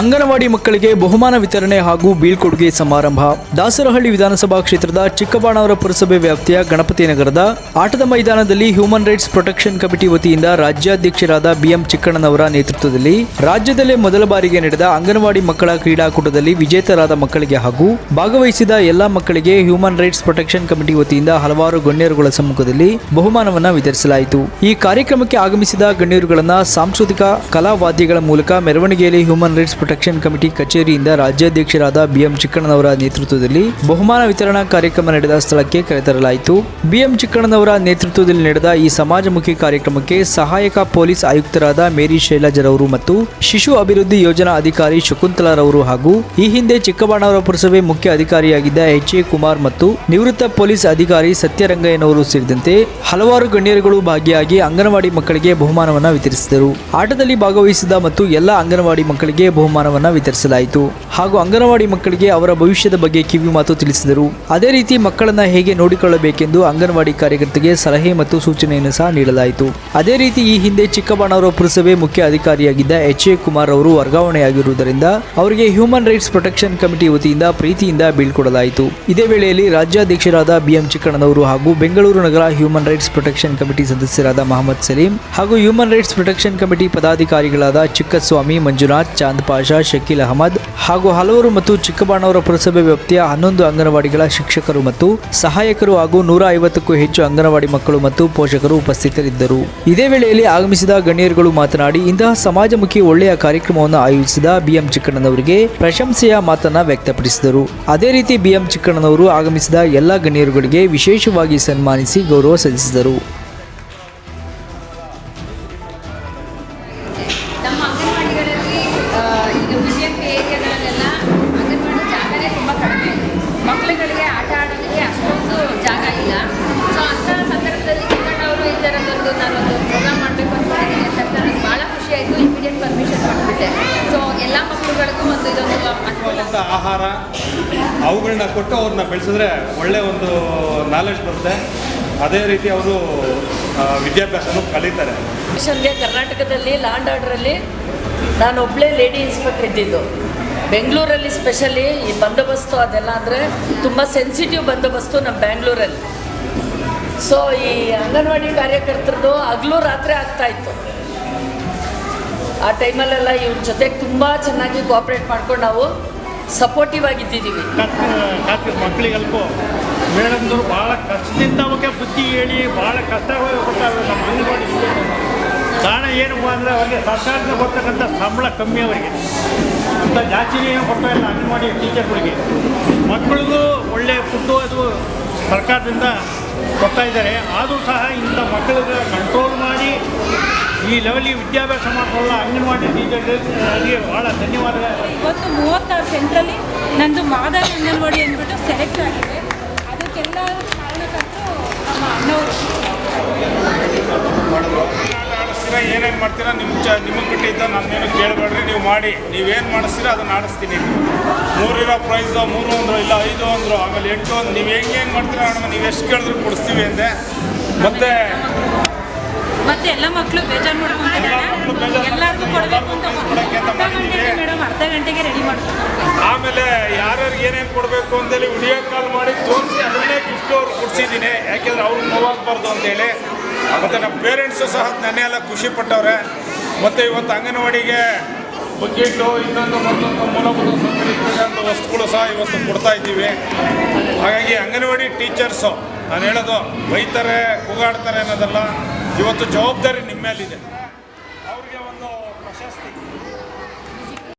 ಅಂಗನವಾಡಿ ಮಕ್ಕಳಿಗೆ ಬಹುಮಾನ ವಿತರಣೆ ಹಾಗೂ ಬೀಳ್ಕೊಡುಗೆ ಸಮಾರಂಭ. ದಾಸರಹಳ್ಳಿ ವಿಧಾನಸಭಾ ಕ್ಷೇತ್ರದ ಚಿಕ್ಕಬಾಣವರ ಪುರಸಭೆ ವ್ಯಾಪ್ತಿಯ ಗಣಪತಿ ನಗರದ ಆಟದ ಮೈದಾನದಲ್ಲಿ ಹ್ಯೂಮನ್ ರೈಟ್ಸ್ ಪ್ರೊಟೆಕ್ಷನ್ ಕಮಿಟಿ ವತಿಯಿಂದ ರಾಜ್ಯಾಧ್ಯಕ್ಷರಾದ ಬಿಎಂ ಚಿಕ್ಕಣ್ಣನವರ ನೇತೃತ್ವದಲ್ಲಿ ರಾಜ್ಯದಲ್ಲೇ ಮೊದಲ ಬಾರಿಗೆ ನಡೆದ ಅಂಗನವಾಡಿ ಮಕ್ಕಳ ಕ್ರೀಡಾಕೂಟದಲ್ಲಿ ವಿಜೇತರಾದ ಮಕ್ಕಳಿಗೆ ಹಾಗೂ ಭಾಗವಹಿಸಿದ ಎಲ್ಲಾ ಮಕ್ಕಳಿಗೆ ಹ್ಯೂಮನ್ ರೈಟ್ಸ್ ಪ್ರೊಟೆಕ್ಷನ್ ಕಮಿಟಿ ವತಿಯಿಂದ ಹಲವಾರು ಗಣ್ಯರುಗಳ ಸಮ್ಮುಖದಲ್ಲಿ ಬಹುಮಾನವನ್ನ ವಿತರಿಸಲಾಯಿತು. ಈ ಕಾರ್ಯಕ್ರಮಕ್ಕೆ ಆಗಮಿಸಿದ ಗಣ್ಯರುಗಳನ್ನ ಸಾಂಸ್ಕೃತಿಕ ಕಲಾವಾದ್ಯಗಳ ಮೂಲಕ ಮೆರವಣಿಗೆಯಲ್ಲಿ ಹ್ಯೂಮನ್ ರೈಟ್ಸ್ ಪ್ರೊಟೆಕ್ಷನ್ ಕಮಿಟಿ ಕಚೇರಿಯಿಂದ ರಾಜ್ಯಾಧ್ಯಕ್ಷರಾದ ಬಿಎಂ ಚಿಕ್ಕಣ್ಣನವರ ನೇತೃತ್ವದಲ್ಲಿ ಬಹುಮಾನ ವಿತರಣಾ ಕಾರ್ಯಕ್ರಮ ನಡೆದ ಸ್ಥಳಕ್ಕೆ ಕರೆತರಲಾಯಿತು. ಬಿಎಂ ಚಿಕ್ಕಣ್ಣನವರ ನೇತೃತ್ವದಲ್ಲಿ ನಡೆದ ಈ ಸಮಾಜಮುಖಿ ಕಾರ್ಯಕ್ರಮಕ್ಕೆ ಸಹಾಯಕ ಪೊಲೀಸ್ ಆಯುಕ್ತರಾದ ಮೇರಿ ಶೈಲಾಜರವರು ಮತ್ತು ಶಿಶು ಅಭಿವೃದ್ಧಿ ಯೋಜನಾ ಅಧಿಕಾರಿ ಶಕುಂತಲಾರವರು ಹಾಗೂ ಈ ಹಿಂದೆ ಚಿಕ್ಕಬಾಣವರ ಪುರಸಭೆ ಮುಖ್ಯ ಅಧಿಕಾರಿಯಾಗಿದ್ದ ಎಚ್ ಎ ಕುಮಾರ್ ಮತ್ತು ನಿವೃತ್ತ ಪೊಲೀಸ್ ಅಧಿಕಾರಿ ಸತ್ಯರಂಗಯ್ಯನವರು ಸೇರಿದಂತೆ ಹಲವಾರು ಗಣ್ಯರುಗಳು ಭಾಗಿಯಾಗಿ ಅಂಗನವಾಡಿ ಮಕ್ಕಳಿಗೆ ಬಹುಮಾನವನ್ನು ವಿತರಿಸಿದರು. ಆಟದಲ್ಲಿ ಭಾಗವಹಿಸಿದ ಮತ್ತು ಎಲ್ಲ ಅಂಗನವಾಡಿ ಮಕ್ಕಳಿಗೆ ಬಹುಮಾನವನ್ನ ವಿತರಿಸಲಾಯಿತು. ಹಾಗೂ ಅಂಗನವಾಡಿ ಮಕ್ಕಳಿಗೆ ಅವರ ಭವಿಷ್ಯದ ಬಗ್ಗೆ ಕಿವಿ ಮಾತು ತಿಳಿಸಿದರು. ಅದೇ ರೀತಿ ಮಕ್ಕಳನ್ನ ಹೇಗೆ ನೋಡಿಕೊಳ್ಳಬೇಕೆಂದು ಅಂಗನವಾಡಿ ಕಾರ್ಯಕರ್ತರಿಗೆ ಸಲಹೆ ಮತ್ತು ಸೂಚನೆಯನ್ನು ಸಹ ನೀಡಲಾಯಿತು. ಅದೇ ರೀತಿ ಈ ಹಿಂದೆ ಚಿಕ್ಕಬಾಣಾವರ ಪುರಸಭೆ ಮುಖ್ಯ ಅಧಿಕಾರಿಯಾಗಿದ್ದ ಎಚ್ ಎ ಕುಮಾರ್ ಅವರು ವರ್ಗಾವಣೆಯಾಗಿರುವುದರಿಂದ ಅವರಿಗೆ ಹ್ಯೂಮನ್ ರೈಟ್ಸ್ ಪ್ರೊಟೆಕ್ಷನ್ ಕಮಿಟಿ ವತಿಯಿಂದ ಪ್ರೀತಿಯಿಂದ ಬೀಳ್ಕೊಡಲಾಯಿತು ಇದೇ ವೇಳೆಯಲ್ಲಿ ರಾಜ್ಯಾಧ್ಯಕ್ಷರಾದ ಬಿಎಂ ಚಿಕ್ಕಣ್ಣನವರು ಹಾಗೂ ಬೆಂಗಳೂರು ನಗರ ಹ್ಯೂಮನ್ ರೈಟ್ಸ್ ಪ್ರೊಟೆಕ್ಷನ್ ಕಮಿಟಿ ಸದಸ್ಯರಾದ ಮಹಮ್ಮದ್ ಸಲೀಂ ಹಾಗೂ ಹ್ಯೂಮನ್ ರೈಟ್ಸ್ ಪ್ರೊಟೆಕ್ಷನ್ ಕಮಿಟಿ ಪದಾಧಿಕಾರಿಗಳಾದ ಚಿಕ್ಕಸ್ವಾಮಿ ಮಂಜುನಾಥ್, ಚಾಂದ್ ಪಾಷಾ ಶಕೀಲ್ ಅಹಮದ್ ಹಾಗೂ ಹಲವರು ಮತ್ತು ಚಿಕ್ಕಬಾಣವರ ಪುರಸಭೆ ವ್ಯಾಪ್ತಿಯ ಹನ್ನೊಂದು ಅಂಗನವಾಡಿಗಳ ಶಿಕ್ಷಕರು ಮತ್ತು ಸಹಾಯಕರು ಹಾಗೂ ನೂರ ಐವತ್ತಕ್ಕೂ ಹೆಚ್ಚು ಅಂಗನವಾಡಿ ಮಕ್ಕಳು ಮತ್ತು ಪೋಷಕರು ಉಪಸ್ಥಿತರಿದ್ದರು. ಇದೇ ವೇಳೆಯಲ್ಲಿ ಆಗಮಿಸಿದ ಗಣ್ಯರುಗಳು ಮಾತನಾಡಿ, ಇಂತಹ ಸಮಾಜಮುಖಿ ಒಳ್ಳೆಯ ಕಾರ್ಯಕ್ರಮವನ್ನು ಆಯೋಜಿಸಿದ ಬಿಎಂ ಚಿಕ್ಕಣ್ಣನವರಿಗೆ ಪ್ರಶಂಸೆಯ ಮಾತನ್ನ ವ್ಯಕ್ತಪಡಿಸಿದರು. ಅದೇ ರೀತಿ ಬಿಎಂ ಚಿಕ್ಕಣ್ಣನವರು ಆಗಮಿಸಿದ ಎಲ್ಲ ಗಣ್ಯರುಗಳಿಗೆ ವಿಶೇಷವಾಗಿ ಸನ್ಮಾನಿಸಿ ಗೌರವ ಸಲ್ಲಿಸಿದರು. ಮಕ್ಕಳುಗಳಿಗೆ ಆಟ ಆಡೋದಕ್ಕೆ ಅಷ್ಟೊಂದು ಜಾಗ ಇಲ್ಲ. ಸೊ ಅಂಥ ಸಂದರ್ಭದಲ್ಲಿ ಚಿಕ್ಕಣ್ಣವರು ಈ ಥರದೊಂದು ನಾನೊಂದು ಪ್ರೋಗ್ರಾಮ್ ಮಾಡಬೇಕು ಅಂದ್ಕೊಂಡಿದ್ದೀನಿ ಅಂತ ನನಗೆ ಭಾಳ ಖುಷಿ ಆಯಿತು ಇಮಿಡಿಯೇಟ್ ಪರ್ಮಿಷನ್ ಮಾಡಿಬಿಟ್ಟೆ ಸೊ ಎಲ್ಲ ಮಕ್ಕಳುಗಳಿಗೂ ಒಂದು ಇದೊಂದು ಆಹಾರ ಅವುಗಳನ್ನ ಕೊಟ್ಟು ಅವ್ರನ್ನ ಬೆಳೆಸಿದ್ರೆ ಒಳ್ಳೆ ಒಂದು ನಾಲೆಜ್ ಬರುತ್ತೆ. ಅದೇ ರೀತಿ ಅವರು ವಿದ್ಯಾಭ್ಯಾಸನೂ ಕಲಿತಾರೆ. ಮಿಷನ್ಗೆ ಕರ್ನಾಟಕದಲ್ಲಿ ಲ್ಯಾಂಡ್ ಆರ್ಡ್ರಲ್ಲಿ ನಾನು ಒಬ್ಬಳೇ ಲೇಡಿ ಇನ್ಸ್ಪೆಕ್ಟರ್ ಇದ್ದಿದ್ದು. ಬೆಂಗಳೂರಲ್ಲಿ ಸ್ಪೆಷಲಿ ಈ ಬಂದೋಬಸ್ತು ಅದೆಲ್ಲ ಅಂದರೆ ತುಂಬ ಸೆನ್ಸಿಟಿವ್ ಬಂದೋಬಸ್ತು ನಮ್ಮ ಬ್ಯಾಂಗ್ಳೂರಲ್ಲಿ ಸೊ ಈ ಅಂಗನವಾಡಿ ಕಾರ್ಯಕರ್ತರದು ಹಗಲು ರಾತ್ರಿ ಆಗ್ತಾಯಿತ್ತು ಆ ಟೈಮಲ್ಲೆಲ್ಲ ಇವ್ರ ಜೊತೆಗೆ ತುಂಬ ಚೆನ್ನಾಗಿ ಕೋಆಪ್ರೇಟ್ ಮಾಡ್ಕೊಂಡು ನಾವು ಸಪೋರ್ಟಿವ್ ಆಗಿದ್ದೀವಿ ಕಾಪಿ ಮಕ್ಕಳಿಗಲ್ಪು ಮೇಡಮ್ದವ್ರು ಭಾಳ ಕಷ್ಟದಿಂದ ಅವಕ್ಕೆ ಬುದ್ಧಿ ಹೇಳಿ ಭಾಳ ಕಷ್ಟ ಅಂಗನವಾಡಿ ಕಾರಣ ಏನಪ್ಪ ಅಂದರೆ ಅವರಿಗೆ ಸರ್ಕಾರದಿಂದ ಬರ್ತಕ್ಕಂಥ ಸಂಬಳ ಕಮ್ಮಿ ಅವರಿಗೆ. ಅಂತ ಏನು ಕೊಡ್ತಾ ಇಲ್ಲ ಅಂಗನವಾಡಿ ಟೀಚರ್ಗಳಿಗೆ. ಮಕ್ಕಳಿಗೂ ಒಳ್ಳೆ ಫುಡ್ಡು ಅದು ಸರ್ಕಾರದಿಂದ ಕೊಡ್ತಾ ಇದ್ದಾರೆ. ಆದರೂ ಸಹ ಇಂಥ ಮಕ್ಕಳಿಗೆ ಕಂಟ್ರೋಲ್ ಮಾಡಿ ಈ ಲೆವೆಲಿಗೆ ವಿದ್ಯಾಭ್ಯಾಸ ಮಾಡಿಕೊಳ್ಳ ಅಂಗನವಾಡಿ ಟೀಚರ್ಗಳಿಗೆ ಭಾಳ ಧನ್ಯವಾದಗಳು. ಇವತ್ತು ಮೂವತ್ತಾರು ಸೆಂಟ್ರಲ್ಲಿ ನಂದು ಮಾದರಿ ಅಂಗನವಾಡಿ ಅಂದ್ಬಿಟ್ಟು ಸೆಲೆಕ್ಟ್ ಆಗಿದೆ. ಅದಕ್ಕೆಲ್ಲ ಕಾರಣಕ್ಕೂ ನಮ್ಮ ಅಣ್ಣವರು. ಆಡಿಸ್ತೀರಾ ಏನೇನು ಮಾಡ್ತೀರಾ ನಿಮ್ಮ ಚ ನಿಮಗೆ ಬಿಟ್ಟಿದ್ದ ನನ್ನೇನು ಕೇಳಬೇಡ್ರಿ ನೀವು ಮಾಡಿ. ನೀವೇನು ಮಾಡಿಸ್ತೀರಾ ಅದನ್ನು ಆಡಿಸ್ತೀನಿ. ಮೂರಿರೋ ಪ್ರೈಸು ಮೂರು ಅಂದರು ಇಲ್ಲ ಐದು ಅಂದರು ಆಮೇಲೆ ಎಂಟು ಒಂದು ನೀವು ಹೆಂಗೇನು ಹೆಂಗೆ ಮಾಡ್ತೀರಾ ಅಣ್ಣ ನೀವು ಎಷ್ಟು ಕೇಳಿದ್ರು ಕೊಡಿಸ್ತೀವಿ ಅಂದೆ. ಮತ್ತೆ ಮತ್ತೆ ಎಲ್ಲ ಮಕ್ಕಳು ಬೇಜಾರು ಎಲ್ಲರಿಗೂ ಕೊಡಬೇಕು ಅಂತ ಅರ್ಧ ಗಂಟೆಗೆ ಮೇಡಮ್ ಅರ್ಧ ಗಂಟೆಗೆ ರೆಡಿ ಆಮೇಲೆ ಯಾರ್ಯಾರಿಗೆ ಏನೇನು ಕೊಡಬೇಕು ಅಂತೇಳಿ ವಿಡಿಯೋ ಕಾಲ್ ಮಾಡಿ ತೋರಿಸಿ ಅದನ್ನೇ ಗಿಫ್ಟ್ ಅವ್ರು ಕೊಡಿಸಿದ್ದೀನಿ. ಯಾಕೆಂದ್ರೆ ಅವ್ರಿಗೆ ನೋವಾಗಬಾರ್ದು ಅಂತೇಳಿ ಮತ್ತು ನಮ್ಮ ಪೇರೆಂಟ್ಸು ಸಹ ನೆನ್ನೆ ಎಲ್ಲ ಖುಷಿ ಪಟ್ಟವ್ರೆ. ಮತ್ತು ಇವತ್ತು ಅಂಗನವಾಡಿಗೆ ಬಕೆಟು, ಇನ್ನೊಂದು ಮತ್ತೊಂದು ಮೂಲಭೂತ ಸೌಕರ್ಯ ವಸ್ತುಗಳು ಸಹ ಇವತ್ತು ಕೊಡ್ತಾ ಇದ್ದೀವಿ. ಹಾಗಾಗಿ ಅಂಗನವಾಡಿ ಟೀಚರ್ಸು ನಾನು ಹೇಳೋದು ಬೈತಾರೆ, ಕೂಗಾಡ್ತಾರೆ ಅನ್ನೋದಲ್ಲ, ಇವತ್ತು ಜವಾಬ್ದಾರಿ ನಿಮ್ಮ ಮೇಲಿದೆ ಅವ್ರಿಗೆ ಒಂದು ಪ್ರಶಸ್ತಿ.